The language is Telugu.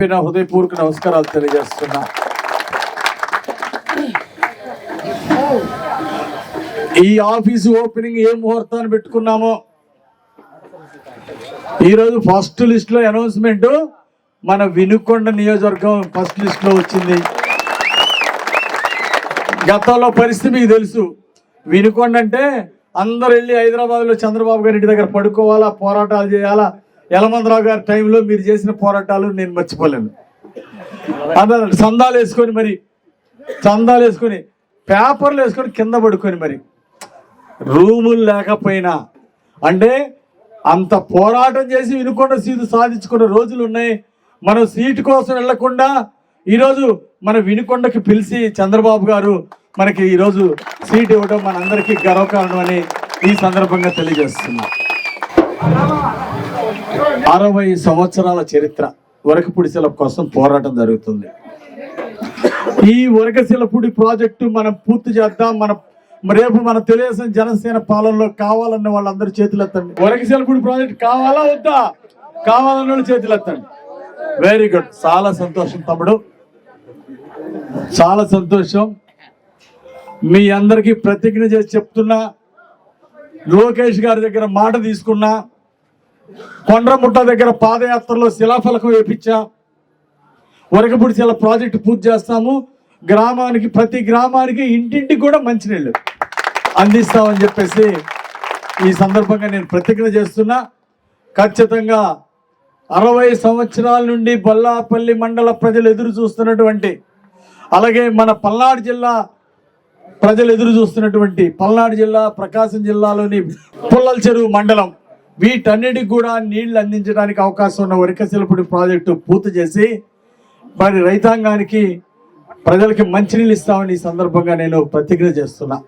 నా హృదయపూర్వక నమస్కారాలు తెలియజేస్తున్నా. ఈ ఆఫీసు ఓపెనింగ్ ఏ ముహూర్తాన్ని పెట్టుకున్నామో? ఈరోజు ఫస్ట్ లిస్ట్లో అనౌన్స్మెంట్ మన వినుకొండ నియోజకవర్గం ఫస్ట్ లిస్ట్లో వచ్చింది. గతంలో పరిస్థితి మీకు తెలుసు. వినుకొండ అంటే అందరు వెళ్ళి హైదరాబాద్లో చంద్రబాబు గారి ఇంటి దగ్గర పడుకోవాలా పోరాటాలు చేయాలా యలమందరావు గారి టైంలో మీరు చేసిన పోరాటాలు నేను మర్చిపోలేను. అందరూ సందాలు వేసుకొని మరి చందాలు వేసుకొని పేపర్లు వేసుకొని కింద పడుకొని మరి రూములు లేకపోయినా అంటే అంత పోరాటం చేసి వినుకొండ సీటు సాధించుకున్న రోజులు ఉన్నాయి. మనం సీటు కోసం వెళ్ళకుండా ఈరోజు మన వినుకొండకి పిలిచి చంద్రబాబు గారు మనకి ఈరోజు సీట్ ఇవ్వడం మనందరికీ గర్వకారణం అని ఈ సందర్భంగా తెలియజేస్తున్నా. అరవై సంవత్సరాల చరిత్ర వరకపుడిసెల కోసం పోరాటం జరుగుతుంది. ఈ వరకశిలపూడి ప్రాజెక్టు మనం పూర్తి చేద్దాం మన రేపు మన తెలుగుదేశం జనసేన పాలనలో కావాలన్న వాళ్ళందరూ చేతులు ఎత్తండి. వరకశిలపూడి ప్రాజెక్ట్ కావాలా వద్దా? కావాలన్న వాళ్ళు చేతులు ఎత్తండి. వెరీ గుడ్ చాలా సంతోషం తమ్ముడు. చాలా సంతోషం. మీ అందరికీ ప్రతిజ్ఞ చేసి చెప్తున్నా. లోకేష్ గారి దగ్గర మాట తీసుకున్నా. కొండ్రముట్ట దగ్గర పాదయాత్రలో శిలాఫలకం వేపించా. వరకపుడిచెల ప్రాజెక్టు పూర్తి చేస్తాము. గ్రామానికి ప్రతి గ్రామానికి ఇంటింటికి కూడా మంచినీళ్ళు అందిస్తామని చెప్పేసి ఈ సందర్భంగా నేను ప్రతిజ్ఞ చేస్తున్నా. ఖచ్చితంగా అరవై సంవత్సరాల నుండి బొల్లాపల్లి మండల ప్రజలు ఎదురు చూస్తున్నటువంటి అలాగే మన పల్నాడు జిల్లా ప్రజలు ఎదురు చూస్తున్నటువంటి పల్నాడు జిల్లా ప్రకాశం జిల్లాలోని పుల్లల చెరువు మండలం. వీటన్నిటికి కూడా నీళ్ళు అందించడానికి అవకాశం ఉన్న వరికశిలపుడి ప్రాజెక్టు పూర్తి చేసి మరి రైతాంగానికి ప్రజలకి మంచినీళ్ళు ఇస్తామని ఈ సందర్భంగా నేను ప్రతిజ్ఞ చేస్తున్నా.